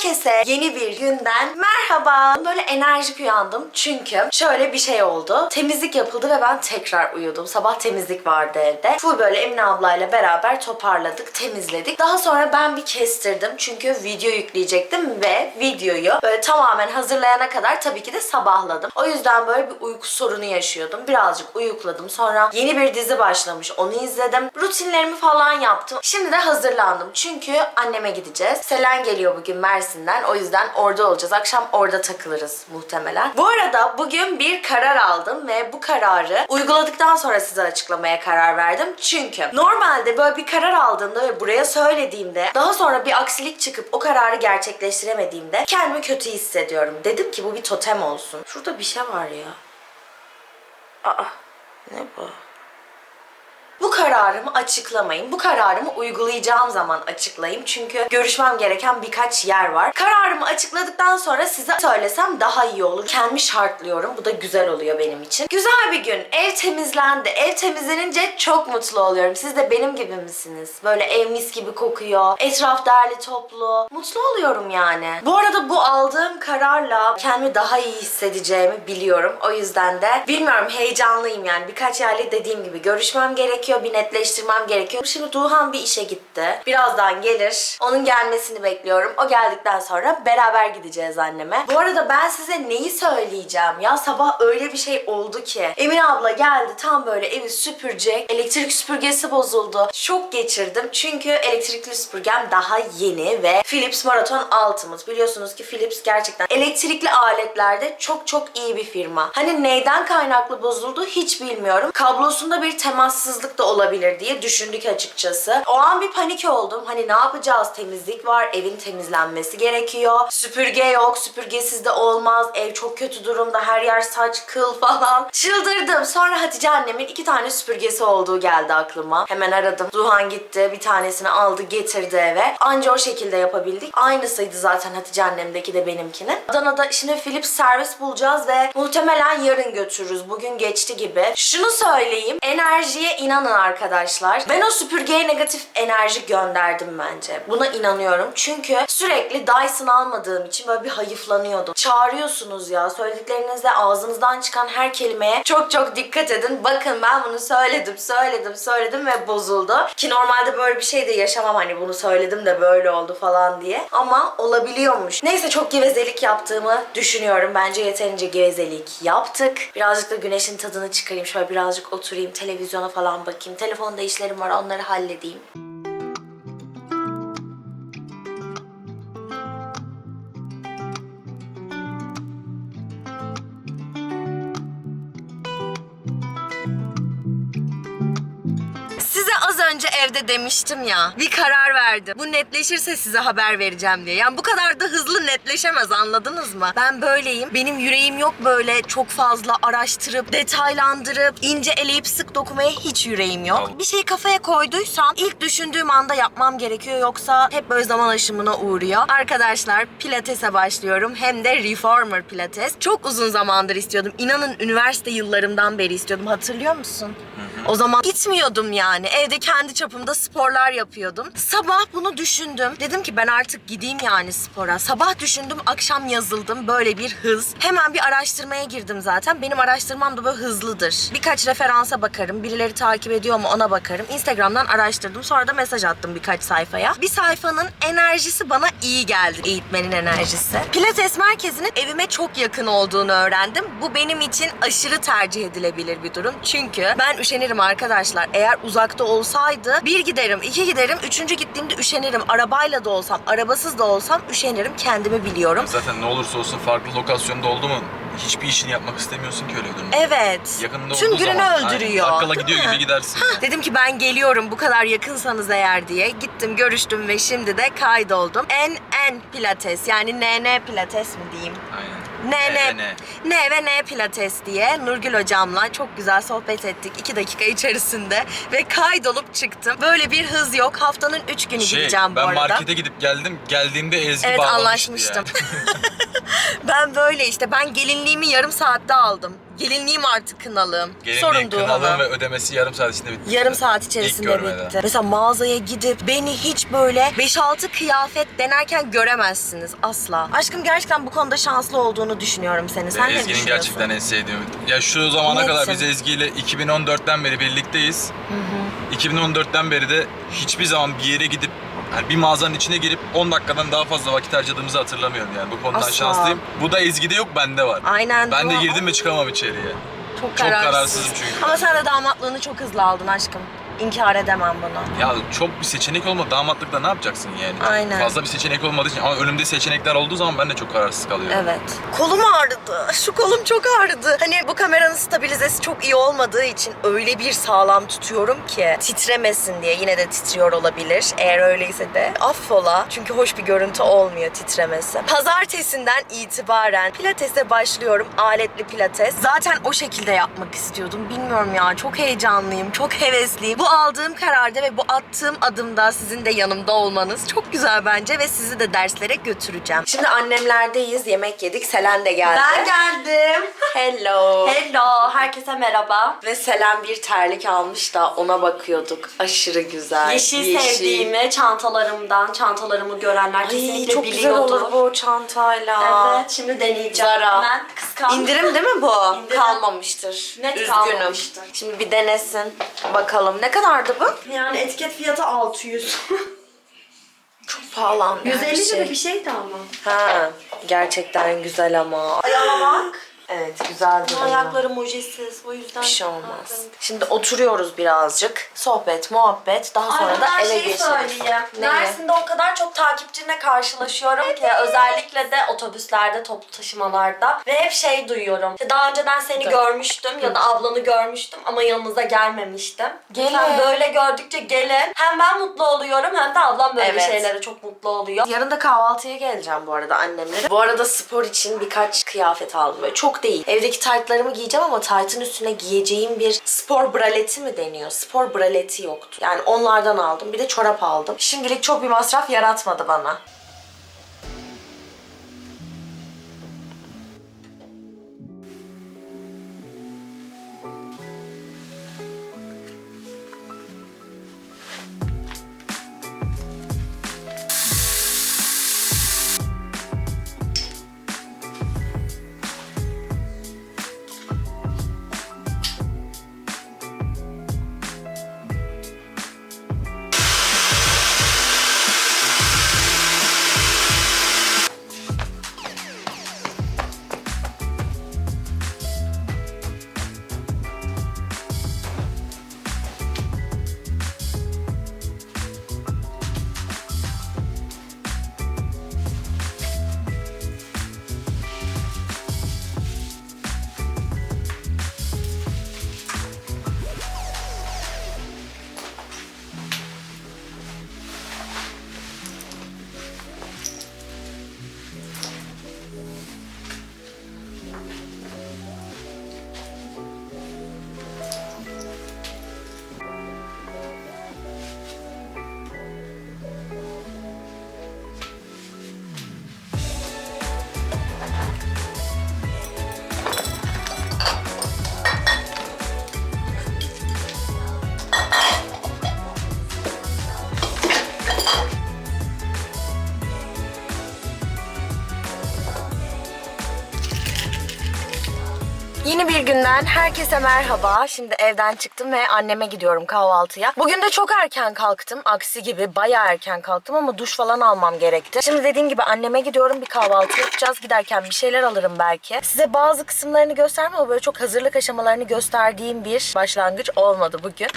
Herkese yeni bir günden merhaba. Böyle enerjik uyandım çünkü şöyle bir şey oldu. Temizlik yapıldı ve ben tekrar uyudum. Sabah temizlik vardı evde. Full böyle Emine ablayla beraber toparladık, temizledik. Daha sonra ben bir kestirdim çünkü video yükleyecektim ve videoyu böyle tamamen hazırlayana kadar tabii ki de sabahladım. O yüzden böyle bir uyku sorunu yaşıyordum. Birazcık uyukladım. Sonra yeni bir dizi başlamış. Onu izledim. Rutinlerimi falan yaptım. Şimdi de hazırlandım. Çünkü anneme gideceğiz. Selen geliyor bugün Mersin'den. O yüzden orada olacağız. Akşam orada takılırız muhtemelen. Bu arada bugün bir karar aldım ve bu kararı uyguladıktan sonra size açıklamaya karar verdim. Çünkü normalde böyle bir karar aldığımda ve buraya söylediğimde daha sonra bir aksilik çıkıp o kararı gerçekleştiremediğimde kendimi kötü hissediyorum. Dedim ki bu bir totem olsun. Şurada bir şey var ya. Aa ne bu? Bu kararımı açıklamayın. Bu kararımı uygulayacağım zaman açıklayayım. Çünkü görüşmem gereken birkaç yer var. Kararımı açıkladıktan sonra size söylesem daha iyi olur. Kendimi şartlıyorum. Bu da güzel oluyor benim için. Güzel bir gün. Ev temizlendi. Ev temizlenince çok mutlu oluyorum. Siz de benim gibi misiniz? Böyle ev mis gibi kokuyor. Etraf derli toplu. Mutlu oluyorum yani. Bu arada bu aldığım kararla kendimi daha iyi hissedeceğimi biliyorum. O yüzden de bilmiyorum heyecanlıyım yani. Birkaç yerle dediğim gibi görüşmem gerekiyor. Bir netleştirmem gerekiyor. Şimdi Duhan bir işe gitti. Birazdan gelir. Onun gelmesini bekliyorum. O geldikten sonra beraber gideceğiz anneme. Bu arada ben size neyi söyleyeceğim? Ya sabah öyle bir şey oldu ki. Emine abla geldi tam böyle evi süpürecek. Elektrik süpürgesi bozuldu. Şok geçirdim. Çünkü elektrikli süpürgem daha yeni ve Philips Marathon Ultimate. Biliyorsunuz ki Philips gerçekten elektrikli aletlerde çok çok iyi bir firma. Hani neyden kaynaklı bozuldu hiç bilmiyorum. Kablosunda bir temassızlık da olabilir diye düşündük açıkçası. O an bir panik oldum. Hani ne yapacağız? Temizlik var. Evin temizlenmesi gerekiyor. Süpürge yok. Süpürgesiz de olmaz. Ev çok kötü durumda. Her yer saç, kıl falan. Çıldırdım. Sonra Hatice annemin iki tane süpürgesi olduğu geldi aklıma. Hemen aradım. Duhan gitti. Bir tanesini aldı getirdi eve. Anca o şekilde yapabildik. Aynısıydı zaten Hatice annemdeki de benimkinin. Adana'da şimdi Philips servis bulacağız ve muhtemelen yarın götürürüz. Bugün geçti gibi. Şunu söyleyeyim. Enerjiye inanın arkadaşlar. Ben o süpürgeye negatif enerji gönderdim bence. Buna inanıyorum. Çünkü sürekli Dyson almadığım için böyle bir hayıflanıyordum. Çağırıyorsunuz ya. Söylediklerinizde ağzınızdan çıkan her kelimeye çok çok dikkat edin. Bakın ben bunu söyledim, söyledim, söyledim ve bozuldu. Ki normalde böyle bir şey de yaşamam hani bunu söyledim de böyle oldu falan diye. Ama olabiliyormuş. Neyse çok gevezelik yaptığımı düşünüyorum. Bence yeterince gevezelik yaptık. Birazcık da güneşin tadını çıkarayım. Şöyle birazcık oturayım, televizyona falan bakayım. Telefonda işlerim var onları halledeyim. Önce evde demiştim ya. Bir karar verdim. Bu netleşirse size haber vereceğim diye. Yani bu kadar da hızlı netleşemez anladınız mı? Ben böyleyim. Benim yüreğim yok böyle çok fazla araştırıp, detaylandırıp, ince eleyip sık dokumaya hiç yüreğim yok. Tamam. Bir şeyi kafaya koyduysam ilk düşündüğüm anda yapmam gerekiyor. Yoksa hep böyle zaman aşımına uğruyor. Arkadaşlar pilatese başlıyorum. Hem de reformer pilates. Çok uzun zamandır istiyordum. İnanın üniversite yıllarımdan beri istiyordum. Hatırlıyor musun? O zaman gitmiyordum yani. Evde kendi çapımda sporlar yapıyordum. Sabah bunu düşündüm. Dedim ki ben artık gideyim yani spora. Sabah düşündüm, akşam yazıldım. Böyle bir hız. Hemen bir araştırmaya girdim zaten. Benim araştırmam da böyle hızlıdır. Birkaç referansa bakarım. Birileri takip ediyor mu ona bakarım. Instagram'dan araştırdım. Sonra da mesaj attım birkaç sayfaya. Bir sayfanın enerjisi bana iyi geldi. Eğitmenin enerjisi. Pilates merkezinin evime çok yakın olduğunu öğrendim. Bu benim için aşırı tercih edilebilir bir durum. Çünkü ben üşenirim arkadaşlar. Eğer uzakta olsaydı bir giderim, iki giderim, üçüncü gittiğimde üşenirim. Arabayla da olsam, arabasız da olsam üşenirim. Kendimi biliyorum. Zaten ne olursa olsun farklı lokasyonda oldu mu hiçbir işini yapmak istemiyorsun ki öyle bir durumda. Evet. Yakınında Tüm gününü zaman, öldürüyor. Aynen, Bakkala gidiyor mi? gibi gidersin. yani. Dedim ki ben geliyorum bu kadar yakınsanız eğer diye. Gittim görüştüm ve şimdi de kaydoldum. NN Pilates yani NN Pilates mi diyeyim? Ne ne, ne. ne ve ne pilates diye Nurgül hocamla çok güzel sohbet ettik iki dakika içerisinde ve kaydolup çıktım. Böyle bir hız yok. Haftanın üç günü Şey, gideceğim bu ben arada. markete gidip geldim. Geldiğimde Ezgi Evet, anlaşmıştım. yani. ben böyle işte ben gelinliğimi yarım saatte aldım. Gelinliğim artık kınalım. Gelinliğin Sorun kınalı Duhan'a. ve ödemesi yarım saat içinde bitti. Yarım saat İlk içerisinde görmeden. bitti. Mesela mağazaya gidip beni hiç böyle 5-6 kıyafet denerken göremezsiniz asla. Aşkım gerçekten bu konuda şanslı olduğunu düşünüyorum seni. Sen ne Ezgi'nin düşünüyorsun? gerçekten en sevdiğim. Ya şu zamana Netsin. kadar biz Ezgi ile 2014'ten beri birlikteyiz. 2014'ten beri de hiçbir zaman bir yere gidip yani bir mağazanın içine girip 10 dakikadan daha fazla vakit harcadığımızı hatırlamıyorum yani. Bu konudan Asla. şanslıyım. Bu da Ezgi'de yok, bende var. Aynen. Ben de girdim ve çıkamam içeriye. Çok, Çok kararsız. kararsızım çünkü. Ama sen de damatlığını çok hızlı aldın aşkım. İnkar edemem bunu. Ya çok bir seçenek olmadı. Damatlıkta ne yapacaksın yani? Aynen. Fazla bir seçenek olmadığı için ama önümde seçenekler olduğu zaman ben de çok kararsız kalıyorum. Evet. Kolum ağrıdı. Şu kolum çok ağrıdı. Hani bu kameranın stabilizesi çok iyi olmadığı için öyle bir sağlam tutuyorum ki titremesin diye yine de titriyor olabilir. Eğer öyleyse de affola. Çünkü hoş bir görüntü olmuyor titremesi. Pazartesinden itibaren pilatese başlıyorum. Aletli pilates. Zaten o şekilde yapmak istiyordum. Bilmiyorum ya. Çok heyecanlıyım. Çok hevesliyim. Bu aldığım kararda ve bu attığım adımda sizin de yanımda olmanız çok güzel bence ve sizi de derslere götüreceğim. Şimdi annemlerdeyiz. Yemek yedik. Selen de geldi. Ben geldim. Hello. Hello, herkese merhaba. Ve Selen bir terlik almış da ona bakıyorduk. Aşırı güzel. Yeşil, sevdiğimi çantalarımdan, çantalarımı görenler Ay, kesinlikle çok güzel biliyordur. olur bu çantayla. Evet, şimdi deneyeceğim. Zara. Hemen kıskandım. İndirim değil mi bu? İndirim. Kalmamıştır. Net Üzgünüm. kalmamıştır. Şimdi bir denesin. Bakalım. Ne kadardı bu? Yani etiket fiyatı 600. Çok pahalı. 150 lira bir şeydi ama. Ha, gerçekten güzel ama. Ayağıma bak. Evet, güzel duruyor. Ayaklarım ojesiz, o yüzden. Bir şey olmaz. Şimdi oturuyoruz birazcık. Sohbet, muhabbet. Daha sonra Ay, da ben eve şey geçeriz. söyleyeyim. Neyi? Mersin'de o kadar çok takipçinle karşılaşıyorum ki özellikle de otobüslerde, toplu taşımalarda ve hep şey duyuyorum. İşte Daha önceden seni Tabii. görmüştüm ya da ablanı görmüştüm ama yanınıza gelmemiştim. Gelin. Sen böyle gördükçe gelin. Hem ben mutlu oluyorum hem de ablam böyle Evet. şeylere çok mutlu oluyor. Yarın da kahvaltıya geleceğim bu arada annemlere. Bu arada spor için birkaç kıyafet aldım. Böyle çok değil. Evdeki taytlarımı giyeceğim ama taytın üstüne giyeceğim bir spor braleti mi deniyor? Spor braleti yoktu. Yani onlardan aldım. Bir de çorap aldım. Şimdilik çok bir masraf yaratmadı bana. Yeni bir günden herkese merhaba. Şimdi evden çıktım ve anneme gidiyorum kahvaltıya. Bugün de çok erken kalktım. Aksi gibi bayağı erken kalktım ama duş falan almam gerekti. Şimdi dediğim gibi anneme gidiyorum bir kahvaltı yapacağız. Giderken bir şeyler alırım belki. Size bazı kısımlarını göstermem ama böyle çok hazırlık aşamalarını gösterdiğim bir başlangıç olmadı bugün.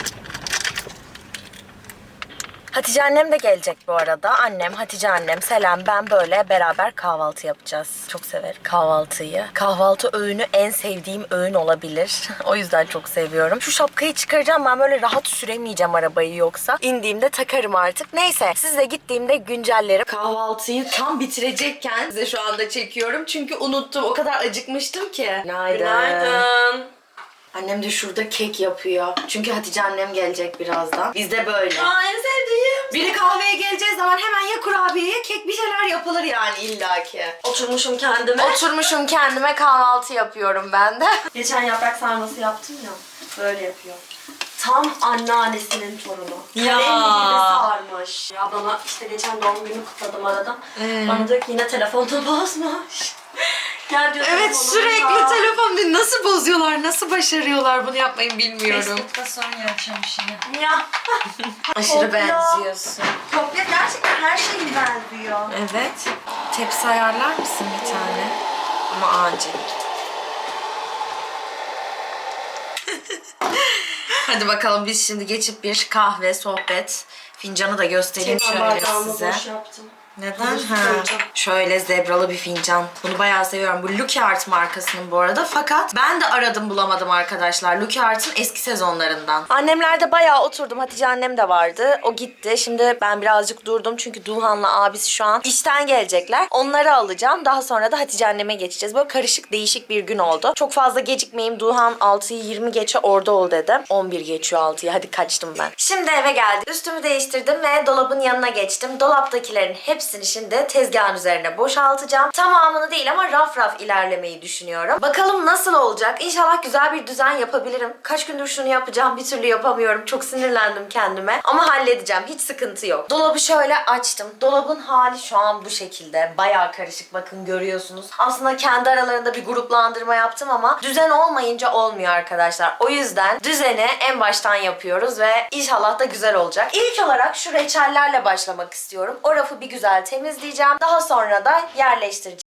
Hatice annem de gelecek bu arada. Annem, Hatice annem, Selam, ben böyle beraber kahvaltı yapacağız. Çok severim kahvaltıyı. Kahvaltı öğünü en sevdiğim öğün olabilir. o yüzden çok seviyorum. Şu şapkayı çıkaracağım. Ben böyle rahat süremeyeceğim arabayı yoksa. İndiğimde takarım artık. Neyse siz de gittiğimde güncellerim. Kahvaltıyı tam bitirecekken size şu anda çekiyorum. Çünkü unuttum. O kadar acıkmıştım ki. Günaydın. Günaydın. Annem de şurada kek yapıyor. Çünkü Hatice annem gelecek birazdan. Biz de böyle. Aa en sevdiğim. Biri kahveye geleceği zaman hemen ya kurabiye ya kek bir şeyler yapılır yani illaki. Oturmuşum kendime. Oturmuşum kendime kahvaltı yapıyorum ben de. Geçen yaprak sarması yaptım ya. Böyle yapıyor. Tam anneannesinin torunu. Ya. Kalem gibi sarmış. Ya bana işte geçen doğum günü kutladım arada. Ee? Bana diyor ki yine telefonda bozmuş. Gel diyor Evet sürekli ya. telefon bir nasıl bozuyorlar, nasıl başarıyorlar bunu yapmayı bilmiyorum. Facebook'ta sorun yaşamış yine. Ya. Aşırı Kopya. benziyorsun. Kopya gerçekten her şeyi benziyor. Evet. Tepsi ayarlar mısın bir tane? Ama acil. Hadi bakalım biz şimdi geçip bir kahve, sohbet, fincanı da göstereyim şöyle size. boş yaptım. Neden? Ha. Şöyle zebralı bir fincan. Bunu bayağı seviyorum. Bu Lucky Art markasının bu arada. Fakat ben de aradım bulamadım arkadaşlar. Lucky Art'ın eski sezonlarından. Annemlerde bayağı oturdum. Hatice annem de vardı. O gitti. Şimdi ben birazcık durdum. Çünkü Duhan'la abisi şu an işten gelecekler. Onları alacağım. Daha sonra da Hatice anneme geçeceğiz. Böyle karışık değişik bir gün oldu. Çok fazla gecikmeyeyim. Duhan 6'yı 20 geçe orada ol dedi. 11 geçiyor 6'yı. Hadi kaçtım ben. Şimdi eve geldim. Üstümü değiştirdim ve dolabın yanına geçtim. Dolaptakilerin hepsini şimdi tezgahın üzerine boşaltacağım. Tamamını değil ama raf raf ilerlemeyi düşünüyorum. Bakalım nasıl olacak? İnşallah güzel bir düzen yapabilirim. Kaç gündür şunu yapacağım bir türlü yapamıyorum. Çok sinirlendim kendime. Ama halledeceğim. Hiç sıkıntı yok. Dolabı şöyle açtım. Dolabın hali şu an bu şekilde. Bayağı karışık bakın görüyorsunuz. Aslında kendi aralarında bir gruplandırma yaptım ama düzen olmayınca olmuyor arkadaşlar. O yüzden düzeni en baştan yapıyoruz ve inşallah da güzel olacak. İlk olarak şu reçellerle başlamak istiyorum. O rafı bir güzel temizleyeceğim. Daha sonra da yerleştireceğim.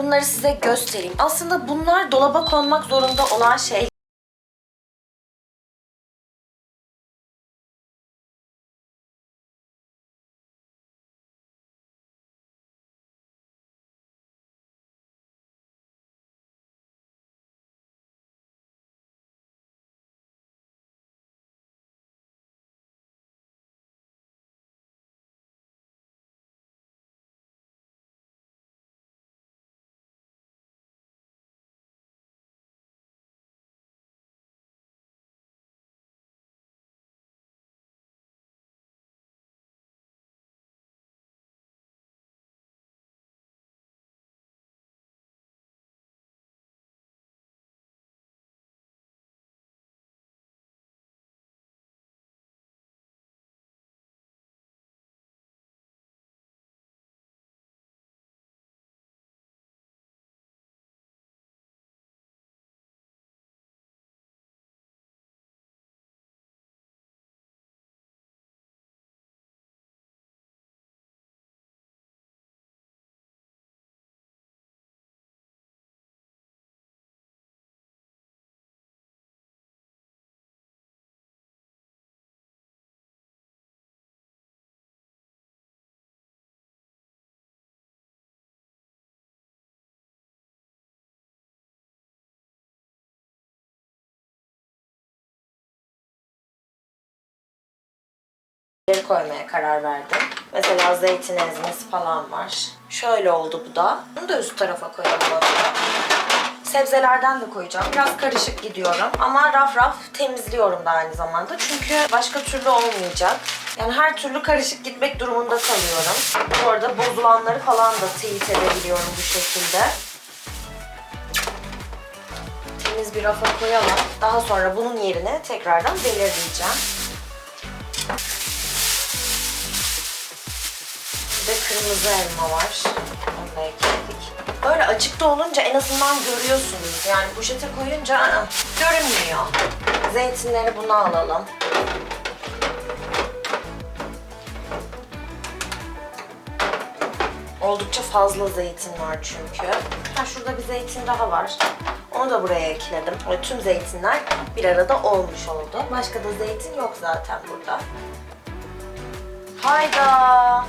Bunları size göstereyim. Aslında bunlar dolaba konmak zorunda olan şey. Koymaya karar verdim. Mesela zeytin ezmesi falan var. Şöyle oldu bu da. Bunu da üst tarafa koyalım. Sebzelerden de koyacağım. Biraz karışık gidiyorum. Ama raf raf temizliyorum da aynı zamanda. Çünkü başka türlü olmayacak. Yani her türlü karışık gitmek durumunda kalıyorum. Bu arada bozulanları falan da teyit edebiliyorum bu şekilde. Temiz bir rafa koyalım. Daha sonra bunun yerine tekrardan belirleyeceğim. Kırmızı elma var. Onu da ekledik. Böyle açıkta olunca en azından görüyorsunuz. Yani poşete koyunca görünmüyor. Zeytinleri buna alalım. Oldukça fazla zeytin var çünkü. Ha, şurada bir zeytin daha var. Onu da buraya ekledim. Ve tüm zeytinler bir arada olmuş oldu. Başka da zeytin yok zaten burada. Hayda.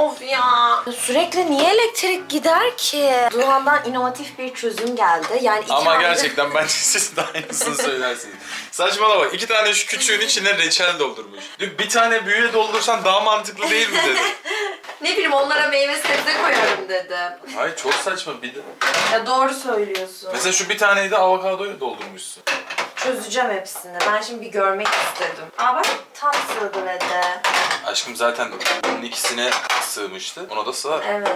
Of ya. Sürekli niye elektrik gider ki? Duhan'dan inovatif bir çözüm geldi. Yani iki Ama aydır- gerçekten bence siz de aynısını söylersiniz. Saçmalama iki tane şu küçüğün içine reçel doldurmuş. Bir tane büyüğe doldursan daha mantıklı değil mi dedi. Ne bileyim onlara meyve sebze koyarım dedim. Hayır çok saçma bir de. Ya doğru söylüyorsun. Mesela şu bir taneyi de avokadoyla doldurmuşsun. Çözeceğim hepsini. Ben şimdi bir görmek istedim. Aa bak tam sığdı ve de. Aşkım zaten bunun ikisine sığmıştı. Ona da sığar. Evet.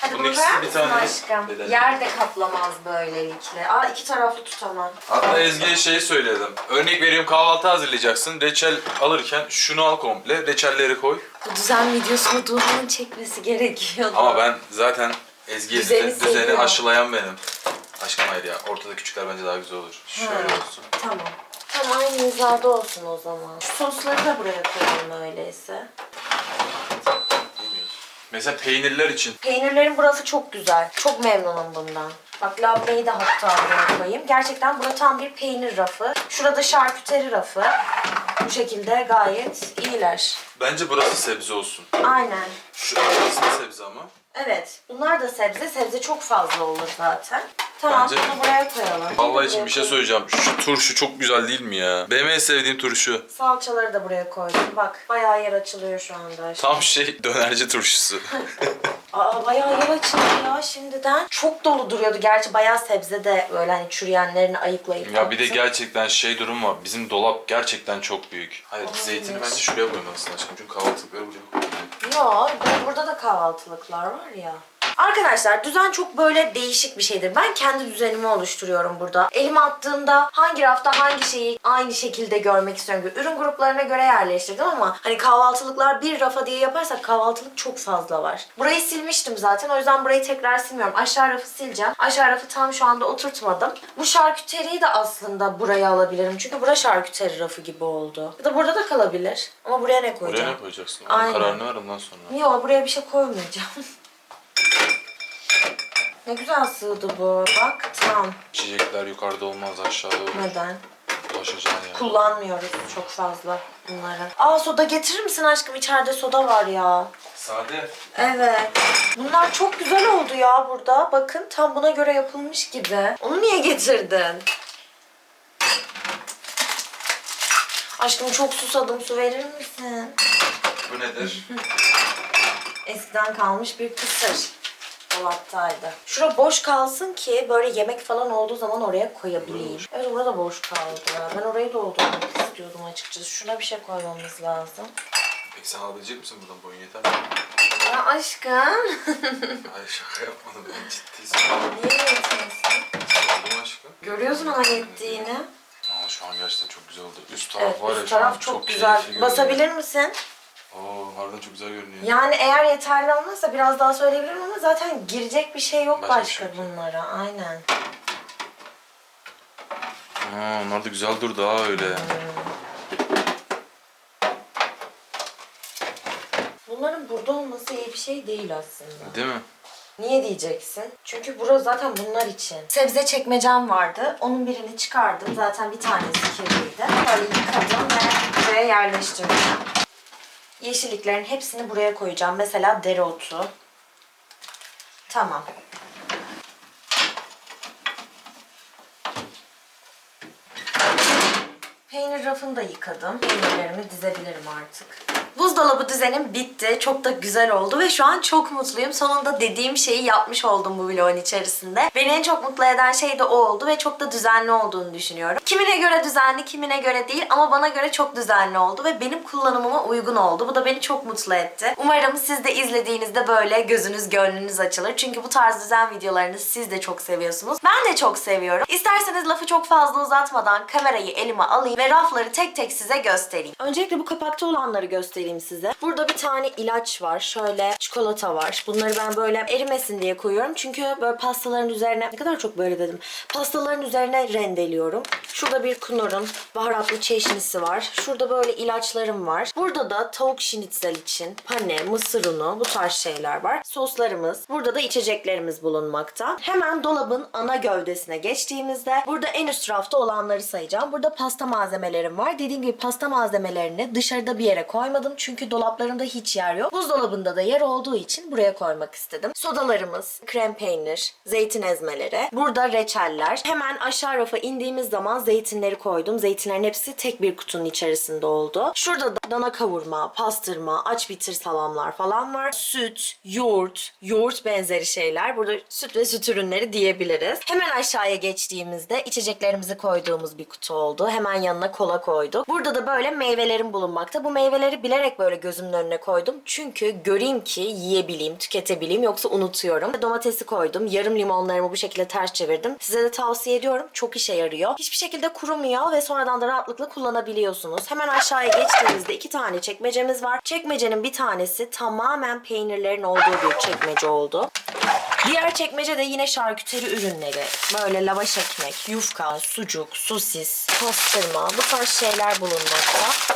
Hadi Bunun bunu ikisi koyar bir mısın tane aşkım? bedeli. Yer de kaplamaz böylelikle. Aa iki taraflı tutamam. Hatta Ezgi'ye şey söyledim. Örnek veriyorum kahvaltı hazırlayacaksın. Reçel alırken şunu al komple. Reçelleri koy. Bu düzen videosunu Duhan'ın çekmesi gerekiyordu. Ama ben zaten Ezgi'ye Düzeni düzeni, aşılayan benim. Aşkım hayır ya. Ortada küçükler bence daha güzel olur. Şöyle olsun. Tamam. Tamam aynı hizada olsun o zaman. Şu sosları da buraya koyalım öyleyse. Bilmiyoruz. Mesela peynirler için. Peynirlerin burası çok güzel. Çok memnunum bundan. Bak labneyi de hatta buraya koyayım. Gerçekten burada tam bir peynir rafı. Şurada şarküteri rafı. Bu şekilde gayet iyiler. Bence burası sebze olsun. Aynen. Şu arkasında sebze ama. Evet. Bunlar da sebze. Sebze çok fazla olur zaten. Tamam Bence- bunu buraya koyalım. Allah için bir şey söyleyeceğim. Şu turşu çok güzel değil mi ya? Benim en sevdiğim turşu. Salçaları da buraya koydum. Bak bayağı yer açılıyor şu anda. Tam şey dönerci turşusu. Aa bayağı yer açıldı ya şimdiden. Çok dolu duruyordu. Gerçi bayağı sebze de böyle hani çürüyenlerini ayıklayıp ya bir de attım. gerçekten şey durum var. Bizim dolap gerçekten çok büyük. Hayır zeytini bence şuraya koymalısın aşkım. Çünkü kahvaltılıkları buraya. Yo, bu- burada da kahvaltılıklar var ya. Arkadaşlar düzen çok böyle değişik bir şeydir. Ben kendi düzenimi oluşturuyorum burada. Elime attığımda hangi rafta hangi şeyi aynı şekilde görmek istiyorum. Böyle Ürün gruplarına göre yerleştirdim ama hani kahvaltılıklar bir rafa diye yaparsak kahvaltılık çok fazla var. Burayı silmiştim zaten o yüzden burayı tekrar silmiyorum. Aşağı rafı sileceğim. Aşağı rafı tam şu anda oturtmadım. Bu şarküteriyi de aslında buraya alabilirim. Çünkü bura şarküteri rafı gibi oldu. Ya da burada da kalabilir. Ama buraya ne koyacağım? Buraya ne koyacaksın? Onun Aynen. kararını ver ondan sonra. Yok buraya bir şey koymayacağım. ne güzel sığdı bu. Bak tam. İçecekler yukarıda olmaz aşağıda olur. Neden? Ulaşacaksın yani. Kullanmıyoruz çok fazla bunları. Aa soda getirir misin aşkım? İçeride soda var ya. Sade. Evet. Bunlar çok güzel oldu ya burada. Bakın tam buna göre yapılmış gibi. Onu niye getirdin? Aşkım çok susadım. Su verir misin? Bu nedir? Eskiden kalmış bir kısır. Dolaptaydı. Şura boş kalsın ki böyle yemek falan olduğu zaman oraya koyabileyim. Evet orada boş kaldı. Ben orayı doldurmak istiyordum açıkçası. Şuna bir şey koymamız lazım. Peki sen alabilecek misin buradan boyun yeter mi? Ya aşkım. Hayır şaka yapmadım ben ciddi söylüyorum. Niye yetmiyorsun? Aldım aşkım. Görüyorsun ama yettiğini. Aa şu an gerçekten çok güzel oldu. Üst taraf Evet var ya üst şu an taraf çok, keyifli güzel. görünüyor. Basabilir misin? Oo harbiden çok güzel görünüyor. Yani eğer yeterli olmazsa biraz daha söyleyebilirim ama zaten girecek bir şey yok Başka bir başka, şey yok. bunlara. Aynen. Aa onlar da güzel durdu ha öyle. Bunların burada olması iyi bir şey değil aslında. Değil mi? Niye diyeceksin? Çünkü burası zaten bunlar için. Sebze çekmecem vardı. Onun birini çıkardım. Zaten bir tanesi kirliydi. Böyle yıkadım ve buraya yerleştirdim. Yeşilliklerin hepsini buraya koyacağım. Mesela dereotu. Tamam. Peynir rafını da yıkadım. Peynirlerimi dizebilirim artık. Buzdolabı düzenim bitti. Çok da güzel oldu ve şu an çok mutluyum. Sonunda dediğim şeyi yapmış oldum bu vlogun içerisinde. Beni en çok mutlu eden şey de o oldu ve çok da düzenli olduğunu düşünüyorum. Kimine göre düzenli, kimine göre değil ama bana göre çok düzenli oldu ve benim kullanımıma uygun oldu. Bu da beni çok mutlu etti. Umarım siz de izlediğinizde böyle gözünüz, gönlünüz açılır. Çünkü bu tarz düzen videolarını siz de çok seviyorsunuz. Ben de çok seviyorum. İsterseniz lafı çok fazla uzatmadan kamerayı elime alayım ve rafları tek tek size göstereyim. Öncelikle bu kapakta olanları göstereyim göstereyim size. Burada bir tane ilaç var. Şöyle çikolata var. Bunları ben böyle erimesin diye koyuyorum. Çünkü böyle pastaların üzerine ne kadar çok böyle dedim. Pastaların üzerine rendeliyorum. Şurada bir Knorr'un baharatlı çeşnisi var. Şurada böyle ilaçlarım var. Burada da tavuk şinitzel için pane, mısır unu bu tarz şeyler var. Soslarımız. Burada da içeceklerimiz bulunmakta. Hemen dolabın ana gövdesine geçtiğimizde burada en üst rafta olanları sayacağım. Burada pasta malzemelerim var. Dediğim gibi pasta malzemelerini dışarıda bir yere koymadım. Çünkü dolaplarımda hiç yer yok. Buzdolabında da yer olduğu için buraya koymak istedim. Sodalarımız, krem peynir, zeytin ezmeleri. Burada reçeller. Hemen aşağı rafa indiğimiz zaman zeytinleri koydum. Zeytinlerin hepsi tek bir kutunun içerisinde oldu. Şurada da dana kavurma, pastırma, aç bitir salamlar falan var. Süt, yoğurt, yoğurt benzeri şeyler. Burada süt ve süt ürünleri diyebiliriz. Hemen aşağıya geçtiğimizde içeceklerimizi koyduğumuz bir kutu oldu. Hemen yanına kola koyduk. Burada da böyle meyvelerim bulunmakta. Bu meyveleri bilerek böyle gözümün önüne koydum. Çünkü göreyim ki yiyebileyim, tüketebileyim yoksa unutuyorum. Domatesi koydum. Yarım limonlarımı bu şekilde ters çevirdim. Size de tavsiye ediyorum. Çok işe yarıyor. Hiçbir şekilde kurumuyor ve sonradan da rahatlıkla kullanabiliyorsunuz. Hemen aşağıya geçtiğimizde iki tane çekmecemiz var. Çekmecenin bir tanesi tamamen peynirlerin olduğu bir çekmece oldu. Diğer çekmece de yine şarküteri ürünleri. Böyle lavaş ekmek, yufka, sucuk, sosis, pastırma bu tarz şeyler bulunmakta.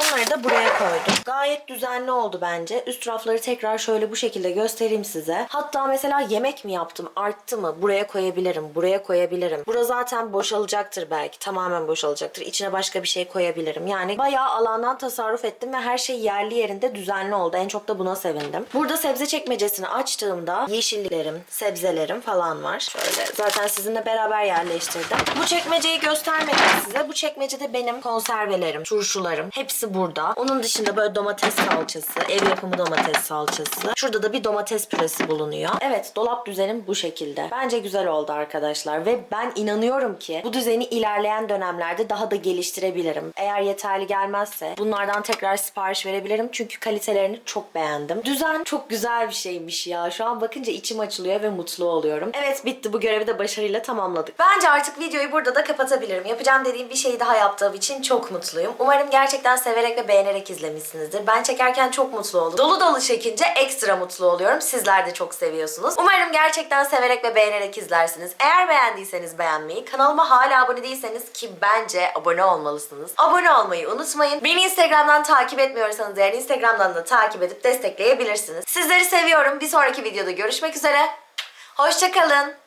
Bunları da buraya koydum. Gayet düzenli oldu bence. Üst rafları tekrar şöyle bu şekilde göstereyim size. Hatta mesela yemek mi yaptım arttı mı? Buraya koyabilirim, buraya koyabilirim. Bura zaten boşalacaktır belki. Tamamen boşalacaktır. İçine başka bir şey koyabilirim. Yani bayağı alandan tasarruf ettim ve her şey yerli yerinde düzenli oldu. En çok da buna sevindim. Burada sebze çekmecesini açtığımda yeşilliklerim, sebzelerim falan var. Şöyle zaten sizinle beraber yerleştirdim. Bu çekmeceyi göstermedim size. Bu çekmecede benim konservelerim, turşularım hepsi burada. Onun dışında böyle domates salçası, ev yapımı domates salçası. Şurada da bir domates püresi bulunuyor. Evet dolap düzenim bu şekilde. Bence güzel oldu arkadaşlar ve ben inanıyorum ki bu düzeni ilerleyen dönemlerde daha da geliştirebilirim. Eğer yeterli gelmezse bunlardan tekrar sipariş verebilirim çünkü kalitelerini çok beğendim. Düzen çok güzel bir şeymiş ya. Şu an bakınca içim açılıyor ve mutlu oluyorum. Evet bitti bu görevi de başarıyla tamamladık. Bence artık videoyu burada da kapatabilirim. Yapacağım dediğim bir şeyi daha yaptığım için çok mutluyum. Umarım gerçekten severek ve beğenerek izlemişsinizdir. Ben çekerken çok mutlu oldum. Dolu dolu çekince ekstra mutlu oluyorum. Sizler de çok seviyorsunuz. Umarım gerçekten severek ve beğenerek izlersiniz. Eğer beğendiyseniz beğenmeyi, kanalıma hala abone değilseniz ki bence abone olmalısınız. Abone olmayı unutmayın. Beni Instagram'dan takip etmiyorsanız eğer Instagram'dan da takip edip destekleyebilirsiniz. Sizleri seviyorum. Bir sonraki videoda görüşmek üzere. Hoşçakalın.